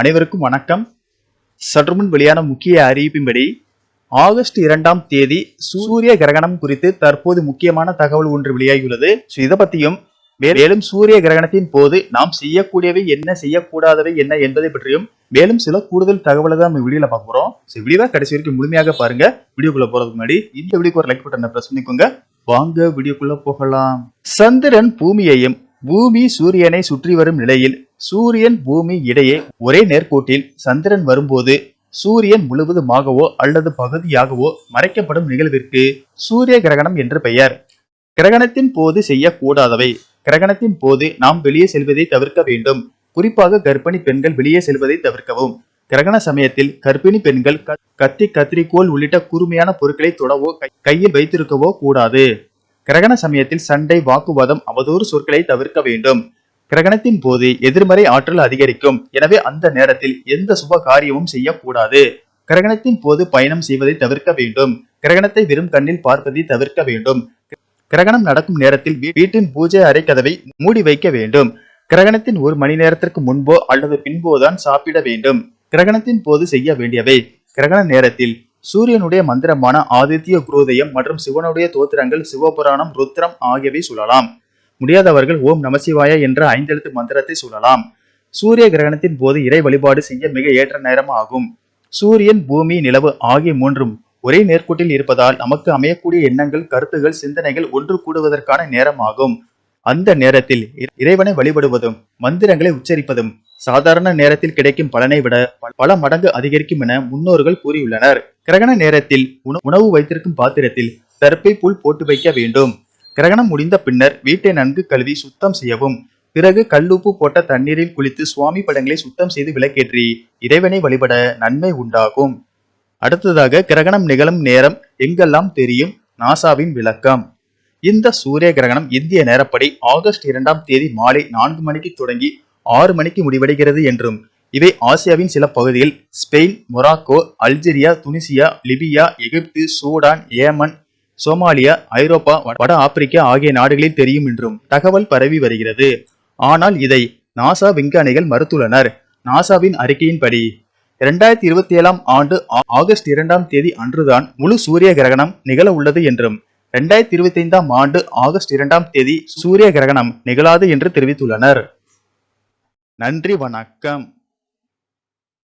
அனைவருக்கும் வணக்கம். சற்றுமுன் வெளியான முக்கிய அறிவிப்பின்படி ஆகஸ்ட் இரண்டாம் தேதி சூரிய கிரகணம் குறித்து தற்போது முக்கியமான தகவல் ஒன்று வெளியாகியுள்ளது. ஸோ இதை பற்றியும் மேலும் சூரிய கிரகணத்தின் போது நாம் செய்யக்கூடியவை என்ன செய்யக்கூடாதவை என்ன என்பதை பற்றியும் மேலும் சில கூடுதல் தகவலை தான் நம்ம வீடியோல பார்க்க போறோம். ஸோ வீடியோவை கடைசி வரைக்கும் முழுமையாக பாருங்க. வீடியோக்குள்ள போறதுக்கு முன்னாடி இந்த வீடியோக்கு ஒரு லைக் பட்டனை பிரஸ் பண்ணிக்கோங்க வாங்க வீடியோக்குள்ள போகலாம். சந்திரன் பூமியையும் பூமி சூரியனை சுற்றி வரும் நிலையில் சூரியன் பூமி இடையே ஒரே நேர்கோட்டில் சந்திரன் வரும்போது சூரியன் முழுவதுமாகவோ அல்லது பகுதியாகவோ மறைக்கப்படும் நிகழ்விற்கு சூரிய கிரகணம் என்று பெயர். கிரகணத்தின் போது செய்யக்கூடாதவை. கிரகணத்தின் போது நாம் வெளியே செல்வதை தவிர்க்க வேண்டும். குறிப்பாக கர்ப்பிணி பெண்கள் வெளியே செல்வதை தவிர்க்கவும். கிரகண சமயத்தில் கர்ப்பிணி பெண்கள் க- கத்தி கத்திரிக்கோல் உள்ளிட்ட கூர்மையான பொருட்களை தொடவோ கை- கையில் வைத்திருக்கவோ கூடாது. கிரகண சமயத்தில் சண்டை வாக்குவாதம் அவதூறு சொற்களை தவிர்க்க வேண்டும். கிரகணத்தின் போது எதிர்மறை ஆற்றல் அதிகரிக்கும். எனவே அந்த நேரத்தில் எந்த சுப காரியமும் செய்யக்கூடாது. கிரகணத்தின் போது பயணம் செய்வதை தவிர்க்க வேண்டும். கிரகணத்தை வெறும் கண்ணில் பார்ப்பதை தவிர்க்க வேண்டும். கிரகணம் நடக்கும் நேரத்தில் வீ- வீட்டின் பூஜை அறை கதவை மூடி வைக்க வேண்டும். கிரகணத்தின் ஒரு மணி நேரத்திற்கு முன்போ அல்லது பின்போதான் சாப்பிட வேண்டும். கிரகணத்தின் போது செய்ய வேண்டியவை கிரகண நேரத்தில் சூரியனுடைய மந்திரமான ஆதித்ய குரோதயம் மற்றும் சிவனுடைய தோத்திரங்கள் சிவபுராணம் ருத்ரம் ஆகியவை சொல்லலாம் முடியாதவர்கள் ஓம் நமசிவாய என்ற ஐந்தெழுத்து மந்திரத்தை சொல்லலாம் சூரிய கிரகணத்தின் போது இறை வழிபாடு செய்ய மிக ஏற்ற நேரம் ஆகும். சூரியன் பூமி நிலவு ஆகிய மூன்றும் ஒரே நேர்கோட்டில் இருப்பதால் நமக்கு அமையக்கூடிய எண்ணங்கள் கருத்துகள் சிந்தனைகள் ஒன்று கூடுவதற்கான நேரம் ஆகும். அந்த நேரத்தில் இறைவனை வழிபடுவதும் மந்திரங்களை உச்சரிப்பதும் சாதாரண நேரத்தில் கிடைக்கும் பலனை விட ப- பல மடங்கு அதிகரிக்கும் என முன்னோர்கள் கூறியுள்ளனர். கிரகண நேரத்தில் உணவு வைத்திருக்கும் பாத்திரத்தில் தர்ப்பை புல் போட்டு வைக்க வேண்டும். கிரகணம் முடிந்த பின்னர் வீட்டை நன்கு கழுவி சுத்தம் செய்யவும். பிறகு கல்லுப்பு போட்ட தண்ணீரில் குளித்து சுவாமி படங்களை சுத்தம் செய்து விளக்கேற்றி இறைவனை வழிபட நன்மை உண்டாகும். அடுத்ததாக கிரகணம் நிகழும் நேரம் எங்கெல்லாம் தெரியும்? நாசாவின் விளக்கம். இந்த சூரிய கிரகணம் இந்திய நேரப்படி ஆகஸ்ட் இரண்டாம் தேதி மாலை நான்கு மணிக்கு தொடங்கி ஆறு மணிக்கு முடிவடைகிறது என்றும் இவை ஆசியாவின் சில பகுதியில் Spain Morocco Algeria Tunisia Libya Egypt Sudan Yemen Somalia ஐரோப்பா வட- ஆப்பிரிக்கா ஆகிய நாடுகளில் தெரியும் என்றும் தகவல் பரவி வருகிறது. ஆனால் இதை நாசா விஞ்ஞானிகள் மறுத்துள்ளனர். நாசாவின் அறிக்கையின்படி இரண்டாயிரத்தி இருபத்தி ஏழாம் ஆண்டு ஆகஸ்ட் இரண்டாம் தேதி அன்றுதான் முழு சூரிய கிரகணம் நிகழ உள்ளது என்றும் இரண்டாயிரத்தி இருபத்தி ஐந்தாம் ஆண்டு ஆகஸ்ட் இரண்டாம் தேதி சூரிய கிரகணம் நிகழாது என்று தெரிவித்துள்ளனர். நன்றி வணக்கம்.